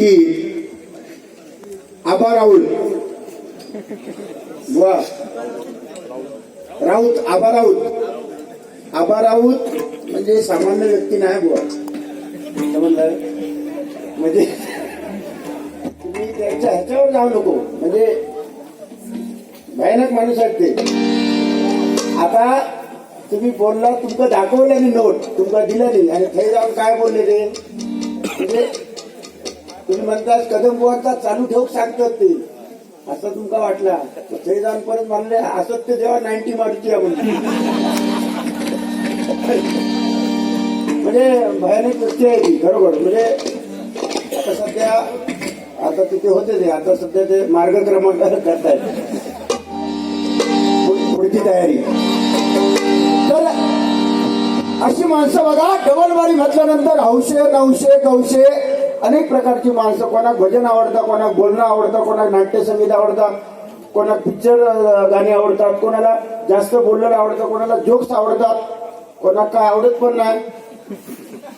की आबा राहुल वा राऊत आबा राऊत. आबा राऊत म्हणजे सामान्य व्यक्ती नाही बुवा. समजलं म्हणजे तुम्ही त्यांच्या ह्याच्यावर जाऊ नको. म्हणजे भयानक माणूस आहेत ते. आता तुम्ही बोलला तुमका दाखवलं नाही नोट. तुमका दिलं नाही. आणि थंय जाऊन काय बोलले ते? म्हणजे तुम्ही म्हणतात कदम बुवाचा चालू ठेवून सांगतात ते. असं तुमका वाटला. तर थंय जाऊन परत म्हणले असत ते जेव्हा नाईन्टी मारूची आहे म्हणजे भयानक गोष्टी आहे ती खरोखर म्हणजे आता सध्या आता तिथे होते ते आता सध्या ते मार्गक्रमण करतायत. पुढची तयारी. तर अशी माणसं बघा डबलबारी घातल्यानंतर हौशे नऊशे कौशे अनेक प्रकारची माणसं कोणाक भजन आवडतं कोणाक बोलणं आवडतं कोणाक नाट्यसंगीत आवडतं कोणाक पिक्चर गाणी आवडतात कोणाला जास्त बोलणं आवडतं कोणाला जोक्स आवडतात कोणाक काय आवडत पण नाही.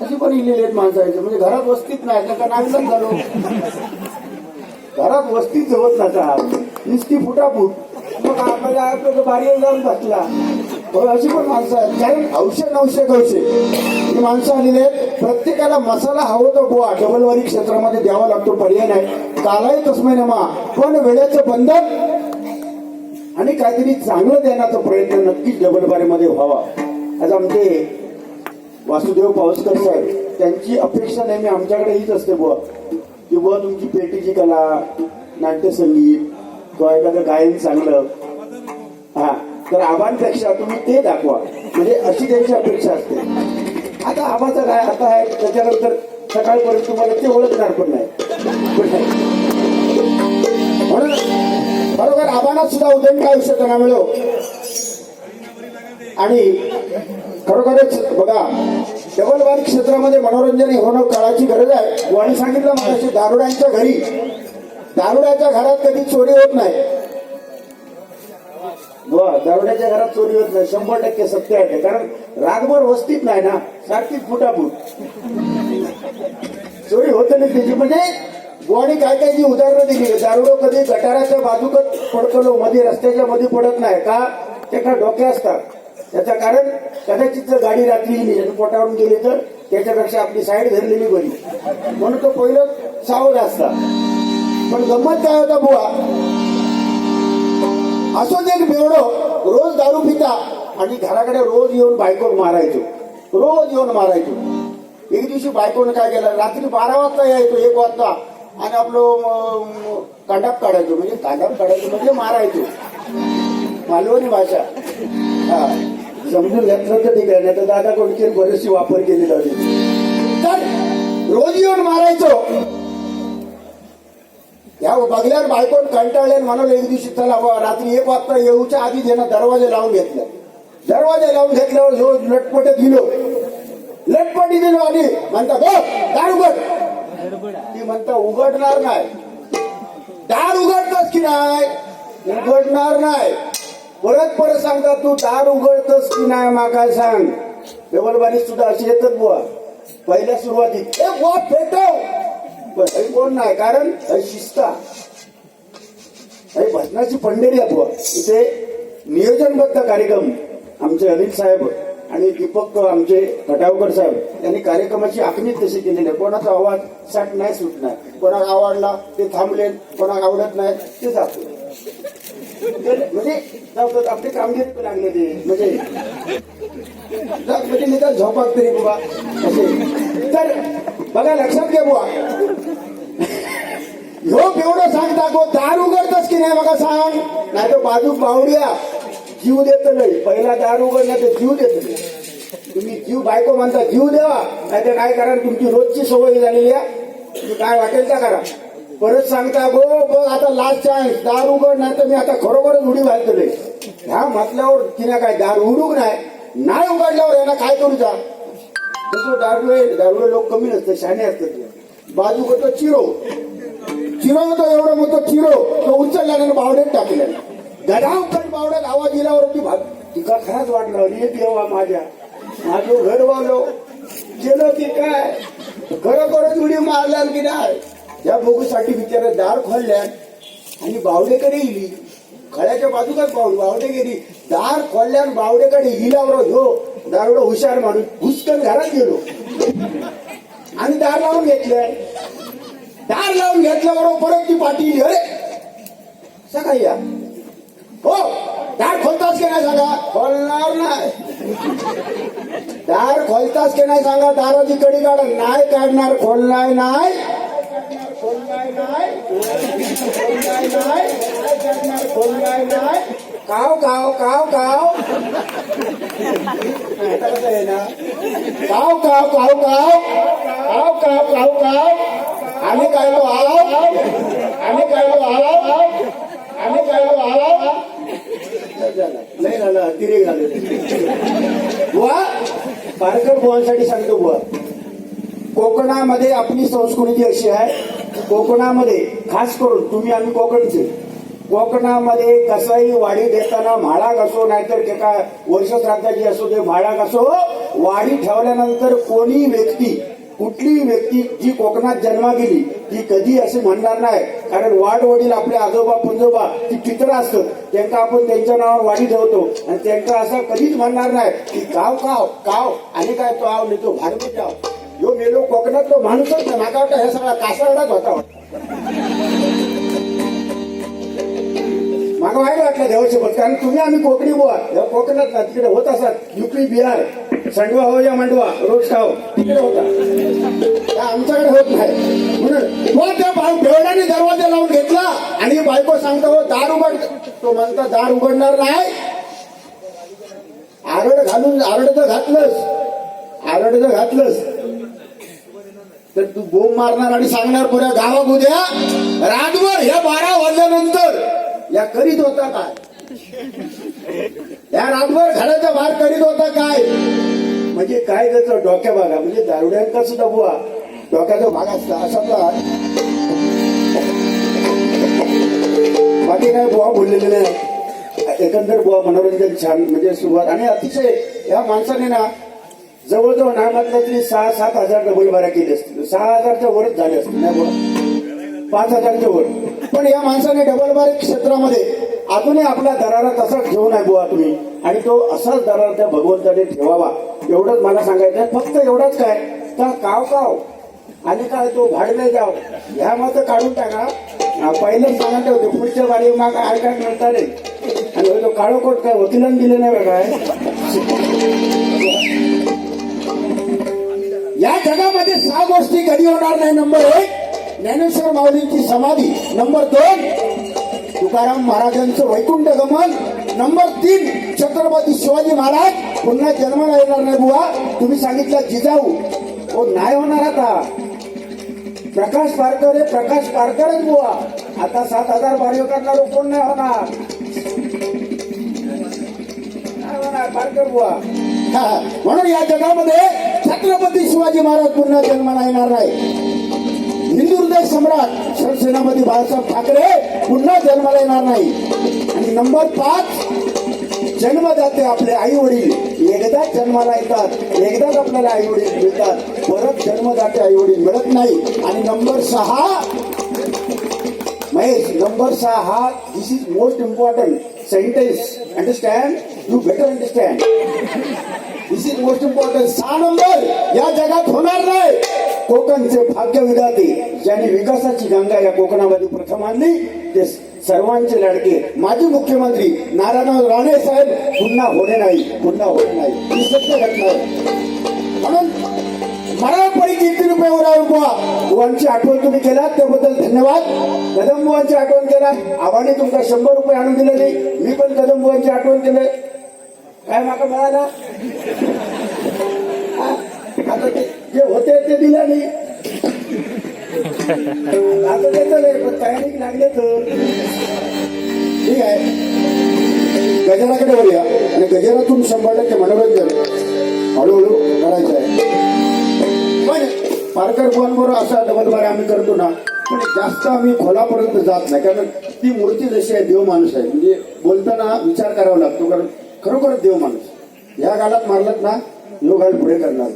अशी पण इलेली आहेत माणसं आहेत. म्हणजे घरात वस्तीत नाही त्याचा नागलच झालो. घरात वस्तीच होत नका. नुसती फुटाफूट. मग आपल्याला आपल्याला जाऊन बसला अशी पण माणसं आहेत. कारण औषध नवशे गवशे ही माणसं आलेली आहेत. प्रत्येकाला मसाला हवं तर गोवा डबलवारी क्षेत्रामध्ये द्यावा लागतो पर्याय नाही. कालाही तस्मै नमा. पण वेळेचं बंधन आणि काहीतरी चांगलं देण्याचा प्रयत्न नक्कीच डबलबारीमध्ये व्हावा. आज आमचे वासुदेव पावसकर साहेब त्यांची अपेक्षा नेहमी आमच्याकडे हीच असते बुवा. की बुवा तुमची पेटीची कला नाट्यसंगीत किंवा एखादं गायन चांगलं. हा. तर आबांपेक्षा तुम्ही ते दाखवा. म्हणजे अशी त्यांची अपेक्षा असते. आता आबाचं काय आता आहे त्याच्यानंतर सकाळपर्यंत तुम्हाला ते ओळखणार पण नाही. म्हणून बरोबर आबांना सुद्धा उदयन काय त्यांना मिळो. आणि खरोखरच बघा डबलबारी क्षेत्रामध्ये मनोरंजन हे होणं काळाची गरज आहे. वाणी सांगितलं मला दारुड्यांच्या घरी. दारुड्याच्या घरात कधी चोरी होत नाही. दारुड्याच्या घरात चोरी होत नाही. शंभर टक्के सत्य आहे कारण रागभर वस्तीत नाही ना सारखी फुटाफूट. चोरी होत नाही त्याची. म्हणजे गोवाने काय काय जी उदाहरणं दिली. दारुडो कधी गटाराच्या बाजूकच पडकलो मध्ये रस्त्याच्या मध्ये पडत नाही का? त्याच्या डोक्या असतात. त्याचं कारण कदाचित जर गाडी रात्री पोटावरून गेली तर त्याच्यापेक्षा आपली साईड धरलेली बरी. म्हणून तो पहिलं सावध असता. पण गंमत काय होता बुवा? असोच एक बेवडो रोज दारू पिता आणि घराकडे रोज येऊन बायको मारायचो. रोज येऊन मारायचो. एक दिवशी बायकोनं काय केलं? रात्री बारा वाजता यायचो एक वाजता. आणि आपलं म, कांडाप काढायचो. म्हणजे कांडाप काढायचो म्हणजे मारायचो. मालवणी भाषा. हा. समजून घेतलं तर ठीक आहे. नाही तर दादा कोणची बरेचशी वापर केलेला होती तर रोज येऊन मारायचो. बघल्यावर बायकोन कंटाळले आणि म्हणाले एक दिवशी चला बा रात्री एक वाजता येऊच्या आधी त्यानं दरवाजे लावून घेतले. दरवाजे लावून घेतल्यावर जो लटपटे दिलो लटपटी दिलो आणि म्हणता बघ दार उघड. ती म्हणता उघडणार नाही. दार उघडतस की नाही? उघडणार नाही. परत परत सांगता तू दार उघडतस की नाही मा काय सांग? देवलबारी सुद्धा अशी येतात बुवा. पहिल्या सुरुवातीत. एक बुवा फेटव. पण हे कोण नाही कारण शिस्ता. हे भजनाची पंढरी आहे इथे नियोजनबद्ध कार्यक्रम आमचे अनिल साहेब आणि दीपक आमचे खटावकर साहेब यांनी कार्यक्रमाची आखणी तशी केलेली आहे. कोणाचा आवाज साठ नाही सुटणार कोणाला आवडला ते थांबले कोणाला आवडत नाही ते जातो. म्हणजे जाऊ आपली कामगिरी पण लागले ते. म्हणजे जाऊ म्हणजे निदान झोपात तरी बाबा असे. तर बघा लक्षात घ्या बुवा. ह्यो एवढं सांगता गो दार उघडतस की नाही बघा सांग नाही तर बाजू पाहुड्या जीव देत नाही. पहिला दार उघडला तर जीव देत नाही. तुम्ही जीव बायको म्हणता जीव देवा. नाही तर काय करा तुमची रोजची सवय झालेली आहे. तुम्ही काय वाटेल त्या करा. परत सांगता गो बघ आता लास्ट चान्स दार उघड नाही तर मी आता खरोखरच उडी घालतोय. ह्या म्हटल्यावर तिने काय दार उडूक नाही? नाही उघडल्यावर यांना काय करू जा तसं दारुळे दारुळे लोक कमी नसते शहाणे असतात बाजू होतो चिरो. चिरो होतो एवढं मोठं चिरो तो उचलला आणि बावड्यात टाकला गडाव पण बावड्यात आवाज दिल्यावर भाग तिका खराच वाटलं अरे देवा माझ्या. माझं घर वालो गेलो की काय? खरोखरच उडी मारल्याल की नाही? या बघूसाठी बिचारे दार खोलल्यान आणि बावडेकडे इली. खळ्याच्या बाजूकाच बावडी बावडे गेली. दार खोलल्यान बावडेकडे हिलावर हो. दारोडा हुशार माणूस घुसकन घरात गेलो. आणि दार लावून घेतलं. दार लावून घेतल्याबरोबर परत ती पाठी अरे सकाळी या. हो दार खोलताच की नाही सांगा? खोलणार नाही. दार खोलताच की नाही सांगा? दाराची कडी काढ. नाही काढणार खोलणार नाही. खोलणार नाही खोलणार नाही नाही काढणार, खोलणार काव काव काव काव कसं आहे ना काव काव काव काव काव काव काव काव आम्ही काय तो आव आम्ही काय तो आव आम्ही काय तो आव नाही झालं तिरे झाले बुवा पारकर बुवांसाठी सांगतो बुवा कोकणामध्ये आपली संस्कृती अशी आहे कोकणामध्ये खास करून तुम्ही आम्ही कोकणचे कोकणामध्ये कसाही वाढी देताना म्हाळा असो नाहीतर एका काय वर्ष श्राद्धाची असो ते म्हाळा असो वाढी ठेवल्यानंतर कोणी व्यक्ती कुठलीही व्यक्ती जी कोकणात जन्मा गेली ती कधी असे म्हणणार नाही. कारण वाढ वडील आपले आजोबा पंजोबा ती पित्र असतात. त्यांना आपण त्यांच्या नावावर वाढी ठेवतो. आणि त्यांना असं कधीच म्हणणार नाही की काव काव काव आणि काय तो आव नाही तो भारतीय आव. ह्यो मेलो कोकणात तो माणूसच ना नाका वाटतं हे सगळा कासारडाच होता माग व्हायला वाटलं बोल कारण तुम्ही आम्ही कोकणी बुवा. या कोकणात ना तिकडे होत असत युपी बिहार संडवा हो या मांडवा रोज खाव तिकडे होता. त्या आमच्याकडे होत नाही. म्हणून मग त्या भाऊ बेवड्याने दरवाजा लावून घेतला आणि बायको सांगतो हो दार उघड. तो म्हणता दार उघडणार नाही. आरड घालून आरड तर घातलंच. आरड तर घातलंस तर तू बोंब मारणार आणि सांगणार पुऱ्या गावात उद्या रातभर या बारा वाजल्यानंतर या करीत होता काय? या रातभर घराच्या बाहेर करीत होता काय? म्हणजे काय त्याचं डोक्या भागा म्हणजे दारुड्यांचा सुद्धा बुवा. डोक्याचा भाग असता असा बाकी काय बुवा बोललेले नाही. एकंदर बुवा मनोरंजन छान म्हणजे सुरुवात. आणि अतिशय या माणसाने ना जवळजवळ नाही म्हटलं तरी सहा सात हजार डबल बारा केली असतील. सहा हजारच्या वरच झाले असतील. नाही बुवा. पाच हजारच्या वर. पण या माणसाने डबल बारीक क्षेत्रामध्ये अजूनही आपला दरारा तसाच ठेवून आहे बुवा तुम्ही. आणि तो असाच दरारा त्या भगवंताने ठेवावा. एवढंच मला सांगायचं आहे. फक्त एवढंच काय? तर काव काव. आणि काय तो भाडले जाव. ह्या मत काढून टाका. हा, पहिलंच सांगत होते पुढच्या बारी माग काय मिळता रे? आणि तो काळोकोट काय वकिलांनी दिले नाही बघा काय? या जगामध्ये सहा गोष्टी कधी होणार नाही. नंबर एक ज्ञानेश्वर माऊलींची समाधी. नंबर दोन तुकाराम महाराजांचं वैकुंठ गमन. नंबर तीन छत्रपती शिवाजी महाराज. पुन्हा जन्माला येणार नाही बुवा. तुम्ही सांगितलं जिजाऊ. हो नाही होणार आता. प्रकाश पारकर हे प्रकाश पारकरच बुवा. आता सात हजार बारीव करणार कोण नाही होणार? नाही होणार पारकर बुवा. हा, म्हणून या जगामध्ये छत्रपती शिवाजी महाराज पुन्हा जन्माला येणार नाही. हिंदू हृदय सम्राट शिवसेनापती बाळासाहेब ठाकरे पुन्हा जन्माला येणार नाही. आणि नंबर पाच जन्मदाते आपले आई वडील एकदाच जन्माला येतात एकदाच आपल्याला आई वडील मिळतात. परत जन्मदाते आई वडील मिळत नाही. आणि नंबर सहा महेश नंबर सहा हा this is most important sentence understand you better understand this is most important सहा नंबर. या जगात होणार नाही. कोकणचे भाग्य विधाते ज्यांनी विकासाची गंगा या कोकणामध्ये प्रथम आणली ते सर्वांचे लडके. माजी मुख्यमंत्री नारायणराव राणे साहेब पुन्हा होणे नाही पुन्हा होणे नाही. ही सत्य घटना म्हणून मराठपडी किती रुपये उरावे हो बुवा? बुवांची आठवण तुम्ही केलात त्याबद्दल धन्यवाद. कदम बुवांची आठवण केला आव्हाने तुमचा शंभर रुपये आणून दिले नाही मी पण कदम बुवांची आठवण केले काय माका मिळाला आता ते जे होते ते दिलं नाही आता देत नाही पण तयारी लागले तर ठीक आहे. गजराकडे वळूया. आणि गजरातून शंभर टक्के मनोरंजन हळूहळू करायचं आहे. पण पारकर बरोबर असा डबल बार आम्ही करतो ना पण जास्त आम्ही खोलापर्यंत जात नाही. कारण ती मूर्ती जशी आहे देव माणूस आहे. म्हणजे बोलताना विचार करावा लागतो. कारण खरोखरच देव माणूस. ह्या गालात मारलात ना यो गाल पुढे करणार.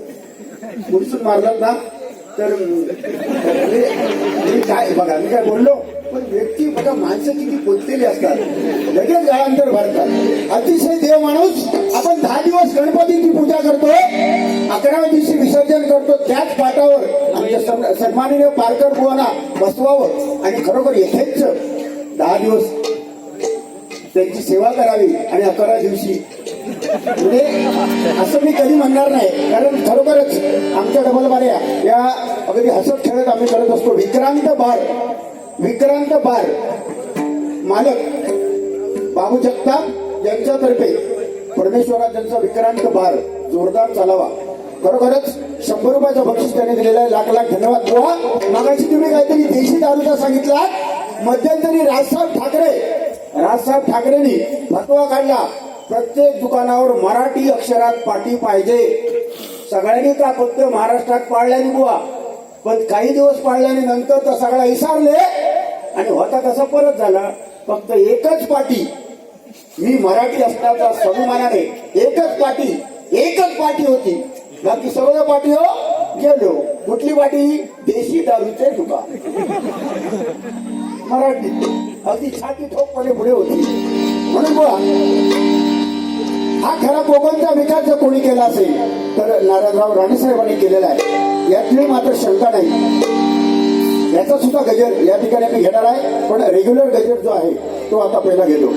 पुढसून मारलात ना तर मी काय बघा मी काय बोललो पण व्यक्ती बघा माणसं किती पोचलेली असतात. लगेच गाळांतर भरतात. अतिशय देव माणूस आपण दहा दिवस गणपतीची पूजा करतो अकराव्या दिवशी विसर्जन करतो त्याच पाठावर आमच्या सन्माननीय पारकर बुवांना बसवावं आणि खरोखर येथेच दहा दिवस त्यांची सेवा करावी आणि अकरा दिवशी. म्हणजे असं मी कधी म्हणणार नाही. कारण खरोखरच आमच्या डबलबाऱ्या या अगदी हसत खेळत आम्ही करत असतो. विक्रांत बार. विक्रांत बार. मालक. बाबू जगताप यांच्यातर्फे परमेश्वराजांचा विक्रांत बार जोरदार चालावा. खरोखरच शंभर रुपयाचा बक्षीस त्याने दिलेला आहे. लाख लाख धन्यवाद. बुवा मागाशी तुम्ही काहीतरी देशी दारूचा सांगितला मध्यंतरी राजसाहेब ठाकरे राजसाहेब ठाकरेंनी फतवा काढला. प्रत्येक दुकानावर मराठी अक्षरात पाटी पाहिजे. सगळ्यांनी का फक्त महाराष्ट्रात पाळल्याने बुवा. पण काही दिवस पाळल्याने नंतर तर सगळा विसारले आणि होता तसा परत झाला. फक्त एकच पाटी. मी मराठी असण्याचा सन्मानाने एकच पाटी एकच पाटी होती. बाकी सर्व पाटी हो गेलो. कुठली पाटी? देशी दारूचे दुकान. मराठी. अगदी छाती ठोकपणे पुढे होती. म्हणून बुवा हा खरा कोकणचा विकास जर कोणी केला असेल तर नारायणराव राणेसाहेबांनी केलेला आहे. यातली मात्र शंका नाही. याचा सुद्धा गजर या ठिकाणी मी घेणार आहे पण रेग्युलर गजर जो आहे तो आता पहिला घेतो.